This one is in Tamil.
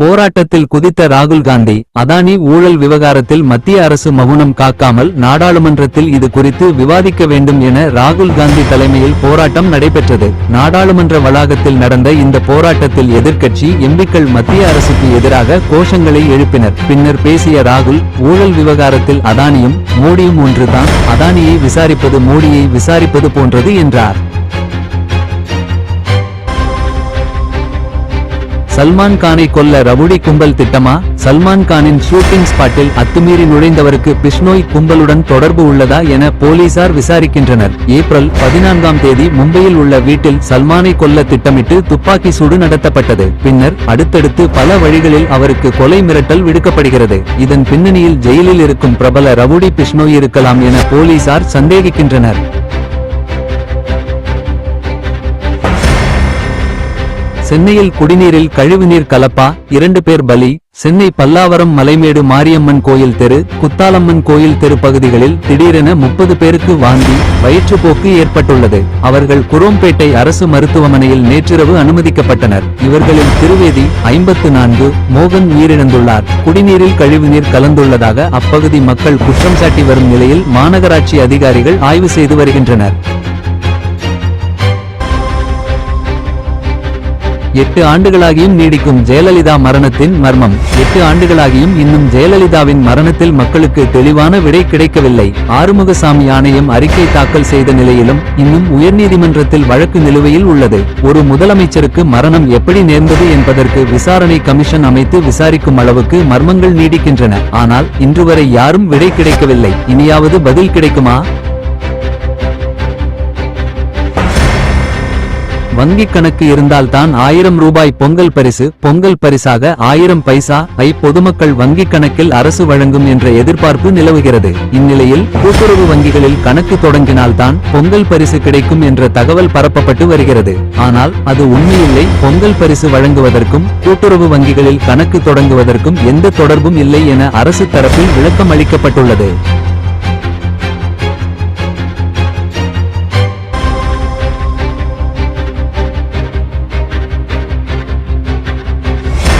போராட்டத்தில் குதித்த ராகுல் காந்தி அதானி ஊழல் விவகாரத்தில் மத்திய அரசு மவுனம் காக்காமல் நாடாளுமன்றத்தில் இது குறித்து விவாதிக்க வேண்டும் என ராகுல் காந்தி தலைமையில் போராட்டம் நடைபெற்றது. நாடாளுமன்ற வளாகத்தில் நடந்த இந்த போராட்டத்தில் எதிர்க்கட்சி எம்பிக்கள் மத்திய அரசுக்கு எதிராக கோஷங்களை எழுப்பினர். பின்னர் பேசிய ராகுல் ஊழல் விவகாரத்தில் அதானியும் மோடியும் ஒன்றுதான் அதானியை விசாரிப்பது மோடியை விசாரிப்பது போன்றது என்றார். சல்மான் கானை கொல்ல ரவுடி கும்பல் திட்டமா? சல்மான் கானின் ஷூட்டிங் ஸ்பாட்டில் அத்துமீறி நுழைந்தவருக்கு பிஷ்னோய் கும்பலுடன் தொடர்பு உள்ளதா என போலீசார் விசாரிக்கின்றனர். ஏப்ரல் பதினான்காம் தேதி மும்பையில் உள்ள வீட்டில் சல்மானை கொல்ல திட்டமிட்டு துப்பாக்கி சூடு நடத்தப்பட்டது. பின்னர் அடுத்தடுத்து பல வழிகளில் அவருக்கு கொலை மிரட்டல் விடுக்கப்படுகிறது. இதன் பின்னணியில் ஜெயிலில் இருக்கும் பிரபல ரவுடி பிஷ்னோய் இருக்கலாம் என போலீசார் சந்தேகிக்கின்றனர். சென்னையில் குடிநீரில் கழிவுநீர் கலப்பா இரண்டு பேர் பலி சென்னை பல்லாவரம் மலைமேடு மாரியம்மன் கோயில் தெரு குத்தாலம்மன் கோயில் தெரு பகுதிகளில் திடீரென முப்பது பேருக்கு வாந்தி வயிற்றுப்போக்கு ஏற்பட்டுள்ளது. அவர்கள் குரோம்பேட்டை அரசு மருத்துவமனையில் நேற்றிரவு அனுமதிக்கப்பட்டனர். இவர்களில் திருவேதி ஐம்பத்து நான்கு மோகன் உயிரிழந்துள்ளார். குடிநீரில் கழிவுநீர் கலந்துள்ளதாக அப்பகுதி மக்கள் குற்றம் சாட்டி வரும் நிலையில் மாநகராட்சி அதிகாரிகள் ஆய்வு செய்து வருகின்றனர். எட்டு ஆண்டுகளாகியும் நீடிக்கும் ஜெயலலிதா மரணத்தின் மர்மம். எட்டு ஆண்டுகளாகியும் இன்னும் ஜெயலலிதாவின் மரணத்தில் மக்களுக்கு தெளிவான விடை கிடைக்கவில்லை. ஆறுமுகசாமி ஆணையம் அறிக்கை தாக்கல் செய்த நிலையிலும் இன்னும் உயர்நீதிமன்றத்தில் வழக்கு நிலுவையில் உள்ளது. ஒரு முதலமைச்சருக்கு மரணம் எப்படி நேர்ந்தது என்பதற்கு விசாரணை கமிஷன் அமைத்து விசாரிக்கும் அளவுக்கு மர்மங்கள் நீடிக்கின்றன. ஆனால் இன்று வரை யாரும் விடை கிடைக்கவில்லை. இனியாவது பதில் கிடைக்குமா? வங்கிக் கணக்கு இருந்தால்தான் ஆயிரம் ரூபாய் பொங்கல் பரிசு பொங்கல் பரிசாக ஆயிரம் பைசா ஐ பொதுமக்கள் வங்கிக் கணக்கில் அரசு வழங்கும் என்ற எதிர்பார்ப்பு நிலவுகிறது. இந்நிலையில் கூட்டுறவு வங்கிகளில் கணக்கு தொடங்கினால்தான் பொங்கல் பரிசு கிடைக்கும் என்ற தகவல் பரப்பப்பட்டு வருகிறது. ஆனால் அது உண்மையில்லை. பொங்கல் பரிசு வழங்குவதற்கும் கூட்டுறவு வங்கிகளில் கணக்கு தொடங்குவதற்கும் எந்த தொடர்பும் இல்லை என அரசு தரப்பில் விளக்கம் அளிக்கப்பட்டுள்ளது